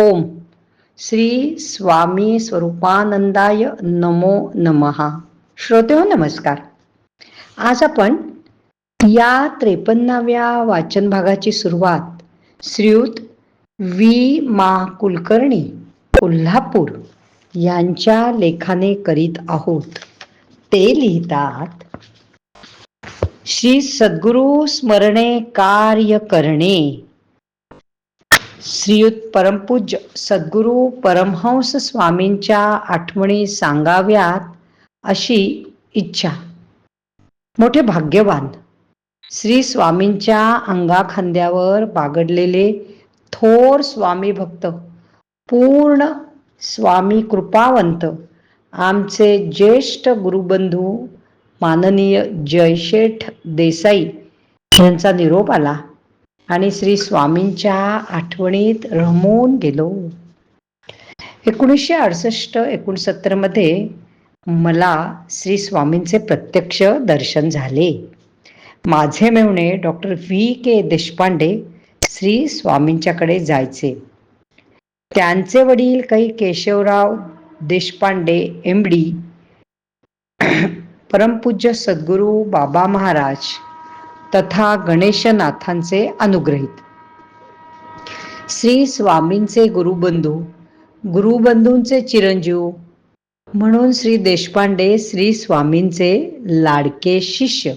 ओम। श्री स्वामी स्वरूपानंदाय नमो नमहा श्रोते हो नमस्कार। आज आपण या त्रेपन्नाव्या वाचन भागाची सुरुवात श्रीयुत वी मा. कुलकर्णी कोल्हापूर यांच्या लेखाने करीत आहोत. ते लिहितात श्री सद्गुरु स्मरणे कार्य करणे श्रीयुत परमपूज्य सद्गुरु परमहंस स्वामींच्या आठवणी सांगाव्यात अशी इच्छा. मोठे भाग्यवान. श्री स्वामींच्या अंगाखांद्यावर बागडलेले थोर स्वामी भक्त पूर्ण स्वामी कृपावंत आमचे ज्येष्ठ गुरुबंधू माननीय जयशेठ देसाई यांचा निरोप आला. आणि श्री स्वामींच्या आठवणीत रमून गेलो. एकोणीसशे अडसष्ट एकोणसत्तरमध्ये मला श्री स्वामींचे प्रत्यक्ष दर्शन झाले. माझे मेवणे doctor V K Deshpande Shri स्वामींच्याकडे जायचे. त्यांचे वडील काही केशवराव देशपांडे एम डी परमपूज्य सद्गुरू बाबा महाराज तथा गणेशनाथांचे अनुग्रहित. श्री स्वामींचे गुरुबंधू गुरुबंधूंचे चिरंजीव म्हणून श्री देशपांडे श्री स्वामींचे लाडके शिष्य.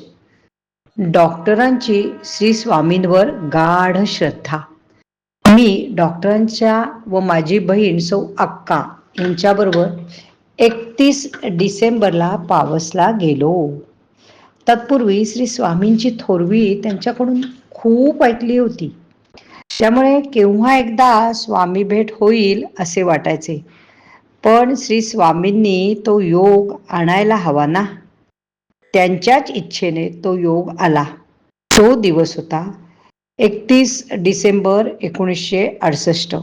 डॉक्टरांची श्री स्वामींवर गाढ श्रद्धा. मी डॉक्टरांच्या व माझी बहीण सौ अक्का यांच्याबरोबर एकतीस डिसेंबरला पावसला गेलो. तत्पूर्वी श्री स्वामींची थोरवी त्यांच्याकडून खूप ऐकली होती. त्यामुळे केव्हा एकदा स्वामी भेट होईल असे वाटायचे. पण श्री स्वामींनी तो योग आणायला हवा ना? त्यांच्याच इच्छेने तो योग आला. तो दिवस होता. एकतीस डिसेंबर एकोणीसशे अडसष्ट.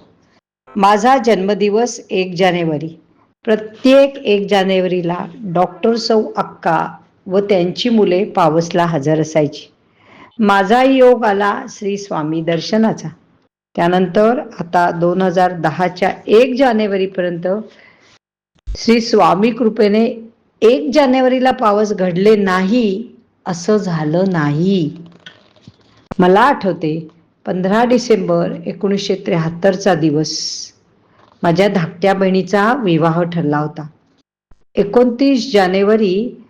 माझा जन्मदिवस एक जानेवारी. प्रत्येक एक जानेवारीला डॉक्टर सौ अक्का व त्यांची मुले पावसला हजर असायची. माझा योग आला श्री स्वामी दर्शनाचा. त्यानंतर आता दोन हजार दहाच्या एक जानेवारीपर्यंत श्री स्वामी कृपेने एक जानेवारीला पावस घडले नाही असं झालं नाही. मला आठवते पंधरा डिसेंबर एकोणीसशे त्र्याहत्तरचा दिवस. माझ्या धाकट्या बहिणीचा विवाह ठरला होता. एकोणतीस जानेवारी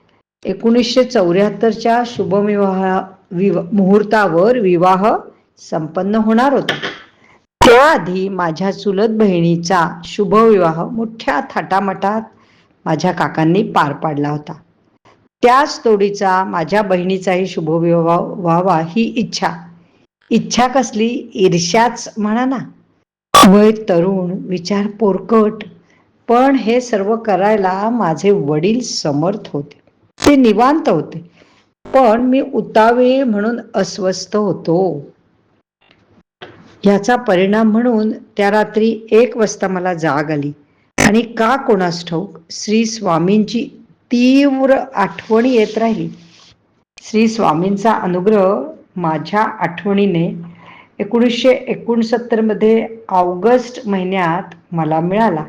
एकोणीसशे चौऱ्याहत्तरच्या शुभविवाह विवा मुहूर्तावर विवाह संपन्न होणार होता. त्याआधी माझ्या चुलत बहिणीचा शुभविवाह मोठ्या थाटामाटात माझ्या काकांनी पार पाडला होता. त्याच तोडीचा माझ्या बहिणीचाही शुभविवाह व्हावा ही इच्छा. इच्छा कसली? ईर्ष्याच म्हणा ना. वय तरुण विचार पोरकट पण हे सर्व करायला माझे वडील समर्थ होते. ते निवांत होते. पण मी उतावे म्हणून अस्वस्थ होतो. याचा परिणाम म्हणून त्या रात्री एक वाजता मला जाग आली. आणि का कोणास ठाऊक श्री स्वामींची तीव्र आठवणी येत राहिली. श्री स्वामींचा अनुग्रह माझ्या आठवणीने एकोणीसशे एकोणसत्तरमध्ये ऑगस्ट महिन्यात मला मिळाला.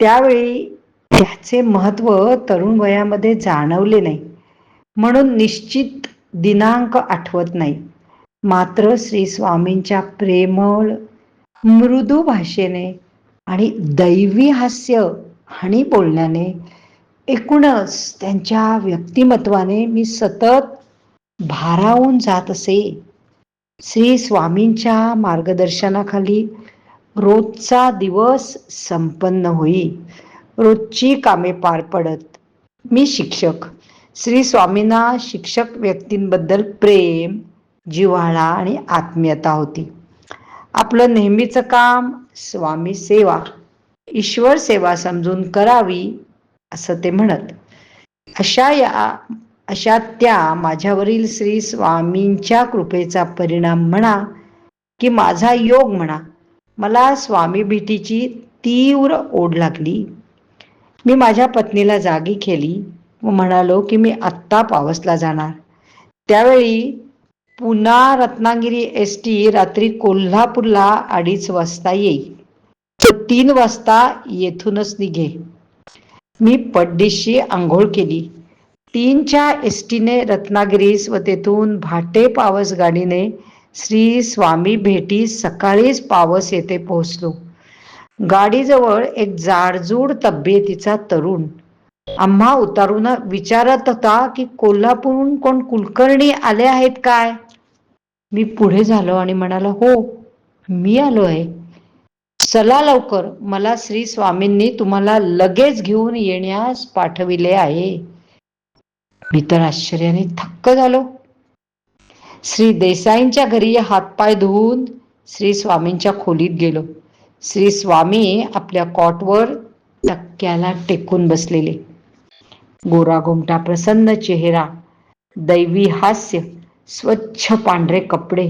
त्यावेळी त्याचे महत्त्व तरुण वयामध्ये जाणवले नाही. म्हणून निश्चित दिनांक आठवत नाही. मात्र श्री स्वामींच्या प्रेमळ मृदू भाषेने आणि दैवी हास्य आणि बोलण्याने एकूणच त्यांच्या व्यक्तिमत्वाने मी सतत भारावून जात असे. श्री स्वामींच्या मार्गदर्शनाखाली रोजचा दिवस संपन्न होई. रोजची कामे पार पडत. मी शिक्षक. श्री स्वामींना शिक्षक व्यक्तींबद्दल प्रेम जिव्हाळा आणि आत्मीयता होती. आपलं नेहमीचं काम स्वामी सेवा. ईश्वर सेवा समजून करावी असं ते म्हणत. अशा या अशा त्या माझ्यावरील श्री स्वामींच्या कृपेचा परिणाम म्हणा की माझा योग म्हणा मला स्वामी भेटीची तीव्र ओढ लागली. मी माझ्या पत्नीला जागी केली व म्हणालो की मी आत्ता पावसला जाणार. त्यावेळी पुन्हा रत्नागिरी एस टी रात्री कोल्हापूरला अडीच वाजता येईल. तर तीन वाजता येथूनच निघे. मी पड्डीशी आंघोळ केली. तीनच्या एस टीने रत्नागिरीस व तेथून भाटे पावस गाडीने श्री स्वामी भेटी सकाळीच पावस येथे पोहोचलो. गाडीजवळ एक जाडजूड तब्येतीचा तरुण. आम्हा उतारून विचारत होता की कोल्हापूरहून कोण कुलकर्णी आले आहेत काय? मी पुढे झालो आणि म्हणाला हो मी आलो आहे. चला लवकर. मला श्री स्वामींनी तुम्हाला लगेच घेऊन येण्यास पाठविले आहे. मी तर आश्चर्याने थक्क झालो. श्री देसाईंच्या घरी हातपाय धुवून श्री स्वामींच्या खोलीत गेलो. श्री स्वामी आपल्या कॉटवर टक्क्याला टेकून बसलेले. गोरागोमटा प्रसन्न चेहरा दैवी हास्य स्वच्छ पांढरे कपडे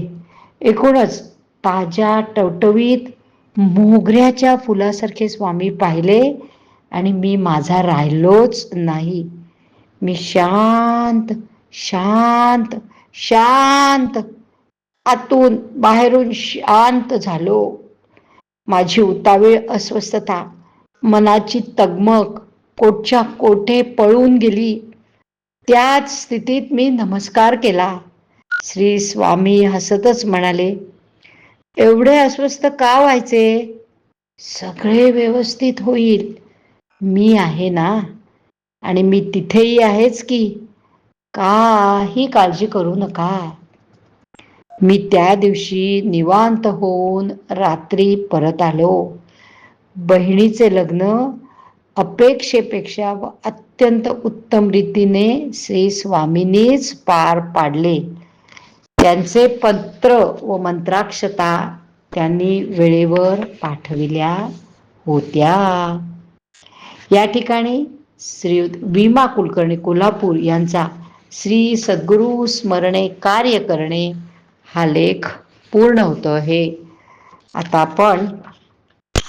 एकूणच ताज्या टवटवीत मोगऱ्याच्या फुलासारखे स्वामी पाहिले आणि मी माझा राहिलोच नाही. मी शांत शांत शांत आतून बाहेरून शांत झालो. माझी उतावीळ अस्वस्थता. मनाची तगमग कोटच्या कोठे पळून गेली? त्याच स्थितीत मी नमस्कार केला. श्री स्वामी हसतच म्हणाले एवढे अस्वस्थ का व्हायचे? सगळे व्यवस्थित होईल. मी आहे ना? आणि मी तिथेही आहेच की? काही काळजी करू नका. मी त्या दिवशी निवांत होऊन रात्री परत आलो. बहिणीचे लग्न अपेक्षेपेक्षा व अत्यंत उत्तम रीतीने श्री स्वामींनीच पार पाडले. त्यांचे पत्र व मंत्राक्षता त्यांनी वेळेवर पाठविल्या होत्या. या ठिकाणी श्री विमा कुलकर्णी कोल्हापूर यांचा श्री सद्गुरू स्मरणे कार्य करणे हा लेख पूर्ण होतो आहे आता आपण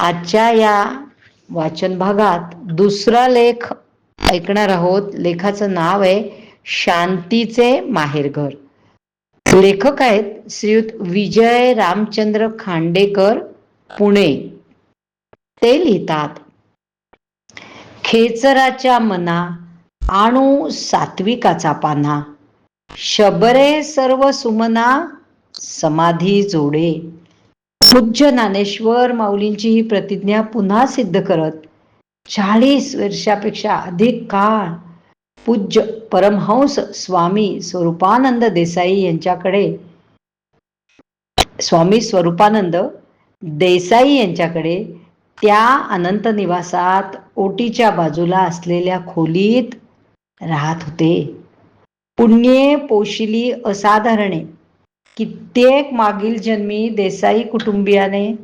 आजच्या या वाचन भागात दुसरा लेख ऐकणार आहोत. लेखाचं नाव आहे शांतीचे माहेरघर. लेखक आहेत श्रीयुत विजय रामचंद्र खांडेकर पुणे. ते लिहितात खेचराच्या मना आणू सात्विकाचा पाना. शबरे सर्व सुमना समाधी जोडे. पूज्य ज्ञानेश्वर माऊलींची ही प्रतिज्ञा पुन्हा सिद्ध करत चाळीस वर्षापेक्षा अधिक काळ पूज्य परमहंस स्वामी स्वरूपानंद देसाई यांच्याकडे स्वामी स्वरूपानंद देसाई यांच्याकडे त्या अनंत निवासात ओटीच्या बाजूला असलेल्या खोलीत राहत होते. पुण्ये पोशिली असाधारणे. कित्येक मागील जन्मी देसाई कुटुंबियाने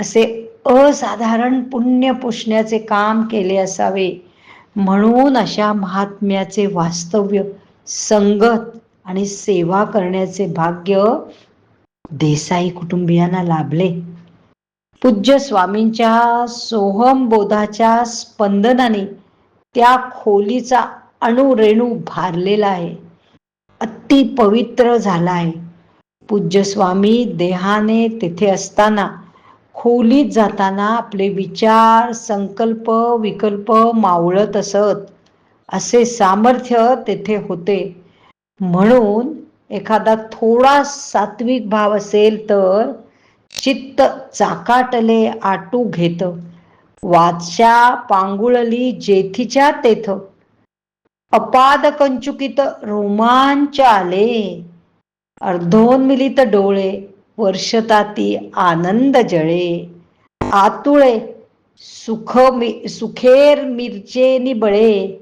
असे असाधारण पुण्य पोषण्याचे काम केले असावे. म्हणून अशा महात्म्याचे वास्तव्य संगत आणि सेवा करण्याचे भाग्य देसाई कुटुंबियांना लाभले. पूज्य स्वामींच्या सोहम बोधाच्या स्पंदनाने त्या खोलीचा अणुरेणू भारलेला आहे. अति पवित्र झाला आहे. पूज्य स्वामी देहाने तेथे असताना खोलीत जाताना आपले विचार संकल्प विकल्प मावळत असत. असे सामर्थ्य तेथे होते. म्हणून एखादा थोडा सात्विक भाव असेल तर चित्त चाकाटले आटू घेत. वाचा पांगुळली जेथीच्या तेथ. अपाद कंचुकित रोमांच आले. अर्धोन्मिलित डोळे वर्षताती आनंद जळे. आतुळे सुख मि सुखेर मिरचे निबळे.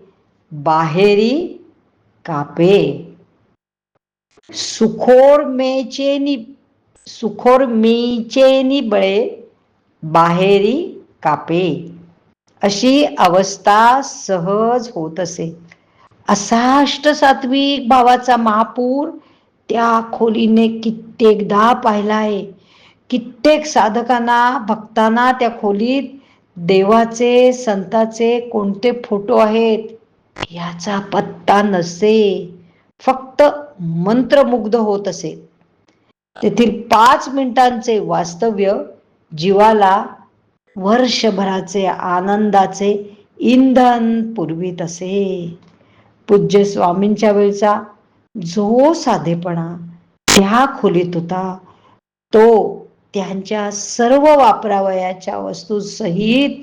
बाहेरी कापे. सुखोर मेचे नि सुखोर मीचे निबळे. बाहेरी कापे. अशी अवस्था सहज होत असे. असाष्ट सात्विक भावाचा महापूर त्या खोलीने कित्येकदा पाहिला आहे. कित्येक साधकांना भक्तांना त्या खोलीत देवाचे संताचे कोणते फोटो आहेत याचा पत्ता नसे. फक्त मंत्रमुग्ध होत असे. तेथील पाच मिनिटांचे वास्तव्य जीवाला वर्षभराचे आनंदाचे इंधन पुरवीत असे. पूज्य स्वामींच्या वेळचा जो साधेपणा त्या खोलीत होता तो त्यांच्या सर्व वापरावयाच्या वस्तू सहित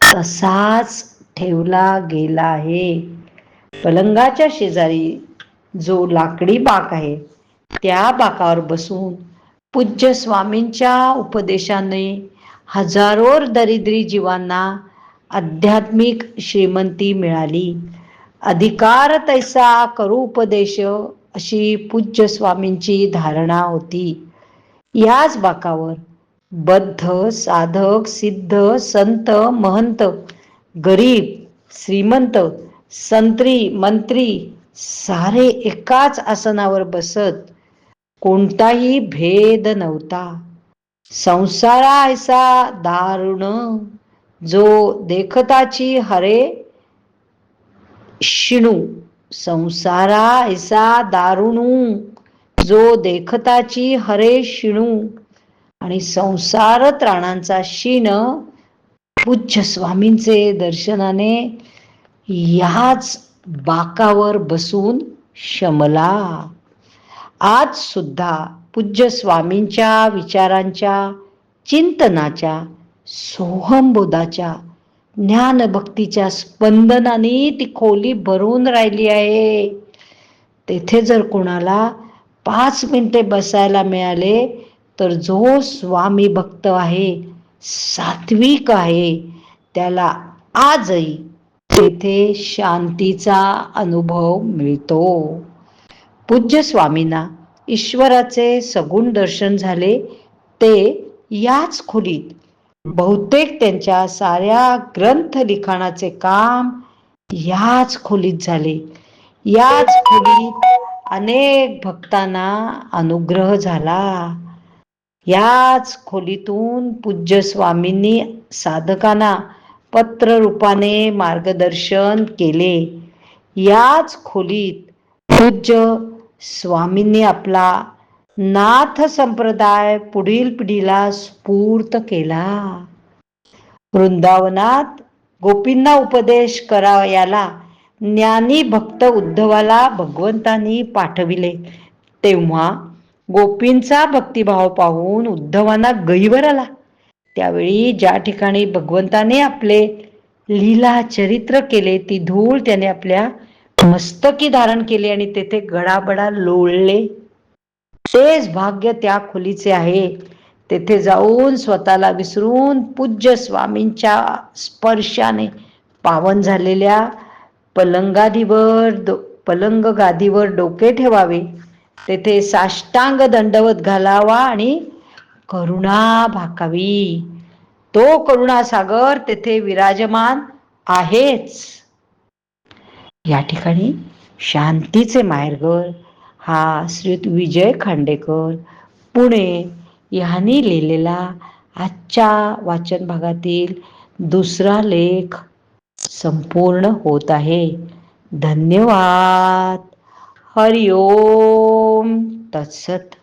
तसाच ठेवला गेला आहे. पलंगाच्या शेजारी जो लाकडी बाक आहे त्या बाकावर बसून पूज्य स्वामींच्या उपदेशाने हजारो दरिद्री जीवांना आध्यात्मिक श्रीमंती मिळाली. अधिकार तैसा करूपदेश अशी पूज्य स्वामींची धारणा होती. याच बाकावर बद्ध साधक सिद्ध संत महंत गरीब श्रीमंत संत्री मंत्री सारे एकाच आसनावर बसत कोणताही भेद नव्हता. संसारा ऐसा दारुण जो देखताची हरे शिणू संसारा ऐसा दारुणू जो देखताची हरे शिणू. आणि संसार त्राणांचा शिण पूज्य स्वामींचे दर्शनाने याच बाकावर बसून शमला. आज सुद्धा पूज्य स्वामींच्या विचारांच्या चिंतनाच्या सोहमबोधाच्या ज्ञानभक्तीच्या स्पंदनाने ती खोली भरून राहिली आहे. तेथे जर कोणाला पाच मिनिटे बसायला मिळाले तर जो स्वामी भक्त आहे सात्विक आहे त्याला आजही तेथे शांतीचा अनुभव मिळतो. पूज्य स्वामींना ईश्वराचे सगुण दर्शन झाले ते याच खोलीत बहुतेक त्यांच्या साऱ्या ग्रंथ लिखाणाचे काम याच खोलीत झाले. याच खोलीत अनेक भक्तांना अनुग्रह झाला. याच खोलीतून पूज्य स्वामींनी साधकांना पत्र रूपाने मार्गदर्शन केले. याच खोलीत पूज्य स्वामींनी आपला नाथ संप्रदाय पुढील पिढीला स्फूर्त केला. वृंदावनात गोपींना उपदेश करावयाला ज्ञानी भक्त उद्धवाला भगवंतांनी पाठविले. तेव्हा गोपींचा भक्तिभाव पाहून उद्धवांना गैवर आला. त्यावेळी ज्या ठिकाणी भगवंताने आपले लीला चरित्र केले ती धूळ त्याने आपल्या मस्तकी धारण केली आणि तेथे गडाबडा लोळले. तेच भाग्य त्या खोलीचे आहे. तेथे जाऊन स्वतःला विसरून पूज्य स्वामींच्या स्पर्शाने पावन झालेल्या पलंगादीवर दो पलंग गादीवर डोके ठेवावे. तेथे साष्टांग दंडवत घालावा आणि करुणा भाकावी. तो करुणासागर तेथे विराजमान आहेच. या ठिकाणी शांतीचे माहेरघर हा श्रीयुत विजय खांडेकर पुणे ह्यांनी लिहिलेला आजच्या वाचन भागातील दुसरा लेख संपूर्ण होत आहे. धन्यवाद. हरिओम. तत्सत.